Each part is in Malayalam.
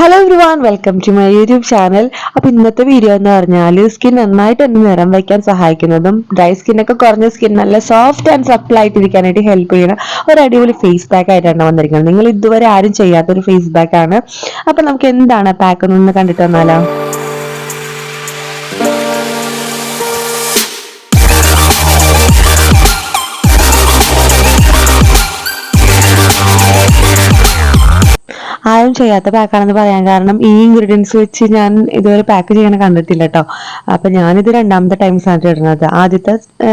Hello everyone welcome to my YouTube channel അപ്പൊ ഇന്നത്തെ വീഡിയോ എന്ന് പറഞ്ഞാൽ സ്കിൻ നന്നായിട്ട് തന്നെ നിറം വയ്ക്കാൻ സഹായിക്കുന്നതും ഡ്രൈ സ്കിന്നൊക്കെ കുറഞ്ഞ സ്കിൻ നല്ല സോഫ്റ്റ് ആൻഡ് സപ്പിൾ ആയിട്ട് ഇരിക്കാനായിട്ട് ഹെൽപ്പ് ചെയ്യുന്ന ഒരു അടിപൊളി ഫേസ് പാക്ക് ആയിട്ടാണ് വന്നിരിക്കുന്നത്. നിങ്ങൾ ഇതുവരെ ആരും ചെയ്യാത്ത ഒരു ഫേസ് പാക്ക് ആണ്. അപ്പൊ നമുക്ക് എന്താണ് പാക്ക് ഒന്ന് കണ്ടിട്ട് വന്നാലോ? ആരും ചെയ്യാത്ത പാക്കാണെന്ന് പറയാൻ കാരണം ഈ ഇൻഗ്രീഡിയൻസ് വെച്ച് ഞാൻ ഇതുവരെ പാക്ക് ചെയ്യണ കണ്ടിട്ടില്ല കേട്ടോ അപ്പൊ ഞാനിത് രണ്ടാമത്തെ ടൈം ആണ് ഇടുന്നത്. ആദ്യത്തെ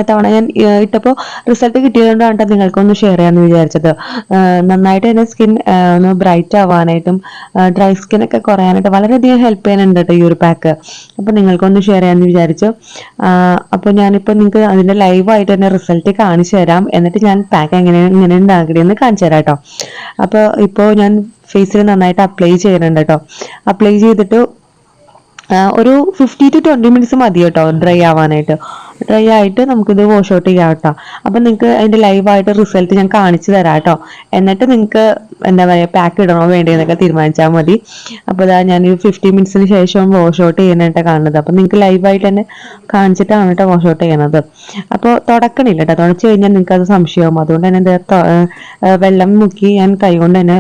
തവണ ഞാൻ ഇട്ടപ്പോ ഇട്ടപ്പോൾ റിസൾട്ട് കിട്ടിയതുകൊണ്ടാണ് കേട്ടോ നിങ്ങൾക്കൊന്ന് ഷെയർ ചെയ്യാമെന്ന് വിചാരിച്ചത്. നന്നായിട്ട് എന്റെ സ്കിൻ ഒന്ന് ബ്രൈറ്റ് ആവാനായിട്ടും ഡ്രൈ സ്കിൻ ഒക്കെ കുറയാനായിട്ട് വളരെയധികം ഹെൽപ്പ് ചെയ്യാനുണ്ട് കേട്ടോ ഈ ഒരു പാക്ക് അപ്പൊ നിങ്ങൾക്കൊന്ന് ഷെയർ ചെയ്യാമെന്ന് വിചാരിച്ചു. അപ്പോൾ ഞാനിപ്പോൾ നിങ്ങൾക്ക് അതിന്റെ ലൈവായിട്ട് തന്നെ റിസൾട്ട് കാണിച്ചു തരാം. എന്നിട്ട് ഞാൻ പാക്ക് എങ്ങനെ ഇങ്ങനെ ഉണ്ടാക്കണമെന്ന് കാണിച്ചു തരാം കേട്ടോ അപ്പോൾ ഇപ്പോൾ ഞാൻ ഫേസിൽ നന്നായിട്ട് അപ്ലൈ ചെയ്യണം കേട്ടോ അപ്ലൈ ചെയ്തിട്ട് ഒരു ഫിഫ്റ്റി ടു ട്വന്റി മിനിറ്റ്സ് മതി കേട്ടോ ഡ്രൈ ആവാനായിട്ട്? ഡ്രൈ ആയിട്ട് നമുക്കിത് വാഷ് ഔട്ട് ചെയ്യാം കേട്ടോ. അപ്പം നിങ്ങൾക്ക് അതിന്റെ ലൈവായിട്ട് റിസൾട്ട് ഞാൻ കാണിച്ചു തരാം കേട്ടോ. എന്നിട്ട് നിങ്ങൾക്ക് എന്താ പറയുക പാക്ക് ഇടണോ വേണ്ടതെന്നൊക്കെ തീരുമാനിച്ചാൽ മതി. അപ്പോൾ ഇതാ ഞാൻ ഒരു ഫിഫ്റ്റി മിനിറ്റ്സിന് ശേഷം വാഷ് ഔട്ട് ചെയ്യാനായിട്ട് കാണുന്നത്. അപ്പം നിങ്ങൾക്ക് ലൈവായിട്ട് തന്നെ കാണിച്ചിട്ടാണ് കേട്ടോ വാഷ് ഔട്ട് ചെയ്യണത് അപ്പോൾ തുടക്കണില്ല കേട്ടോ. തുടച്ച് കഴിഞ്ഞാൽ നിങ്ങൾക്ക് അത് സംശയമാവും. അതുകൊണ്ട് തന്നെ വെള്ളം മുക്കി ഞാൻ കൈ കൊണ്ട് തന്നെ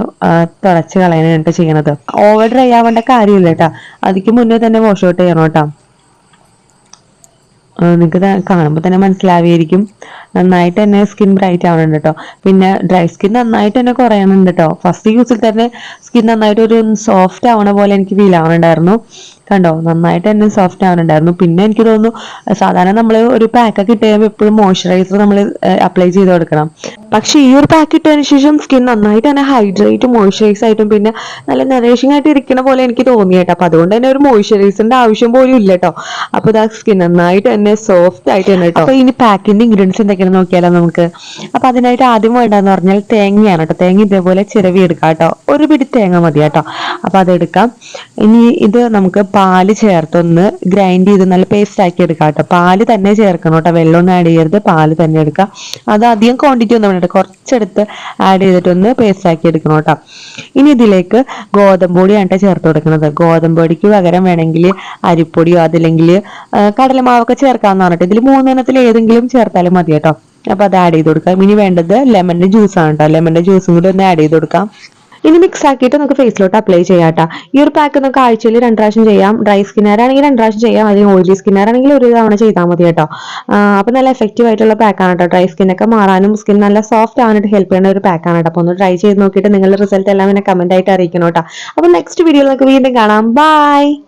തുടച്ച് കളയാനായിട്ട് ചെയ്യണത് ഓവർ ഡ്രൈ ആവേണ്ട കാര്യമില്ല കേട്ടോ. അതിക്ക് മുന്നേ തന്നെ വാഷ് ഔട്ട് ചെയ്യണം കേട്ടോ. നിങ്ങൾക്ക് കാണുമ്പോൾ തന്നെ മനസ്സിലാവുകയായിരിക്കും നന്നായിട്ട് തന്നെ സ്കിൻ ബ്രൈറ്റ് ആവുന്നുണ്ട് കേട്ടോ പിന്നെ ഡ്രൈ സ്കിൻ നന്നായിട്ട് തന്നെ കുറയുന്നുണ്ട് കേട്ടോ ഫസ്റ്റ് യൂസിൽ തന്നെ സ്കിൻ നന്നായിട്ട് ഒരു സോഫ്റ്റ് ആവണ പോലെ എനിക്ക് ഫീൽ ആവുന്നുണ്ടായിരുന്നു കണ്ടോ? നന്നായിട്ട് തന്നെ സോഫ്റ്റ് ആവുന്നുണ്ടായിരുന്നു പിന്നെ എനിക്ക് തോന്നുന്നു സാധാരണ നമ്മൾ ഒരു പാക്കൊക്കെ ഇട്ട് കഴിയുമ്പോൾ എപ്പോഴും മോയ്സ്ചറൈസർ നമ്മൾ അപ്ലൈ ചെയ്ത് കൊടുക്കണം. പക്ഷേ ഈ ഒരു പാക്ക് ഇട്ടതിന് ശേഷം സ്കിൻ നന്നായിട്ട് തന്നെ ഹൈഡ്രേറ്റ് മോയ്സ്ചറൈസ് ആയിട്ടും പിന്നെ നല്ല നറേഷിംഗ് ആയിട്ട് ഇരിക്കുന്ന പോലെ എനിക്ക് തോന്നി കേട്ടോ. അപ്പൊ അതുകൊണ്ട് തന്നെ ഒരു മോയ്സ്ചറൈസറിന്റെ ആവശ്യം പോലും ഇല്ല കേട്ടോ. അപ്പൊ ഇതാ സ്കിൻ നന്നായിട്ട് തന്നെ സോഫ്റ്റ് ആയിട്ട് തന്നെ കേട്ടോ. അപ്പൊ ഇനി പാക്കിന്റെ ഇൻഗ്രീഡിയൻസ് എന്തൊക്കെയാണെന്ന് നോക്കിയാലോ നമുക്ക്. അപ്പൊ അതിനായിട്ട് ആദ്യം വേണ്ടതെന്ന് പറഞ്ഞാൽ തേങ്ങയാണ് കേട്ടോ. തേങ്ങ ഇതേപോലെ ചിരവി എടുക്കാം കേട്ടോ. ഒരു പിടി തേങ്ങ മതി കേട്ടോ. അപ്പൊ അതെടുക്കാം ഇനി ഇത് നമുക്ക് പാൽ ചേർത്തൊന്ന് ഗ്രൈൻഡ് ചെയ്ത് നല്ല പേസ്റ്റ് ആക്കി എടുക്കാം കേട്ടോ. പാൽ തന്നെ ചേർക്കണം കേട്ടോ. വെള്ളമൊന്നും ആഡ് ചെയ്യരുത്. പാൽ തന്നെ എടുക്കുക അത് അധികം ക്വാണ്ടിറ്റി ഒന്നും വേണ്ട. കുറച്ചെടുത്ത് ആഡ് ചെയ്തിട്ടൊന്ന് പേസ്റ്റ് ആക്കി എടുക്കണം കേട്ടോ. ഇനി ഇതിലേക്ക് ഗോതമ്പ് പൊടിയാണ് ചേർത്ത് കൊടുക്കുന്നത്. ഗോതമ്പ് പൊടിക്ക് പകരം വേണമെങ്കിൽ അരിപ്പൊടിയോ അതില്ലെങ്കിൽ കടലമാവൊക്കെ ചേർക്കാമെന്ന് പറഞ്ഞിട്ട് ഇതിൽ മൂന്നെണ്ണത്തിൽ ഏതെങ്കിലും ചേർത്താലും മതി കേട്ടോ. അപ്പൊ അത് ആഡ് ചെയ്ത് കൊടുക്കാം. ഇനി വേണ്ടത് ലെമണിന്റെ ജ്യൂസ് ആണ് കേട്ടോ. ലെമണിന്റെ ജ്യൂസും കൂടി ഒന്ന് ആഡ് ചെയ്ത് കൊടുക്കാം. ഇനി മിക്സ് ആക്കിയിട്ട് നമുക്ക് ഫേസിലോട്ട് അപ്ലൈ ചെയ്യാം കേട്ടോ ഈ ഒരു പാക്ക് നമുക്ക് ആഴ്ചയിൽ രണ്ട് പ്രാവശ്യം ചെയ്യാം. ഡ്രൈ സ്കിന്നറാണെങ്കിൽ രണ്ട് പ്രാവശ്യം ചെയ്യാം. അല്ലെങ്കിൽ ഓയിലി സ്കിന്നറാണെങ്കിൽ ഒരു തവണ ചെയ്താൽ മതി കേട്ടോ. അപ്പൊ നല്ല എഫക്റ്റീവ് ആയിട്ടുള്ള പാക്കാണ് കേട്ടോ. ഡ്രൈ സ്കിന്നൊക്കെ മാറാനും സ്കിൻ നല്ല സോഫ്റ്റ് ആവാനായിട്ട് ഹെൽപ്പ് ചെയ്യുന്ന ഒരു പാക്കാണ് കേട്ടോ. അപ്പൊ ഒന്ന് ട്രൈ ചെയ്ത് നോക്കിയിട്ട് നിങ്ങളുടെ റിസൾട്ട് എല്ലാം എന്നെ കമന്റ് ആയിട്ട് അറിയിക്കണം അപ്പൊ നെക്സ്റ്റ് വീഡിയോയിൽ നമുക്ക് വീണ്ടും കാണാം. ബൈ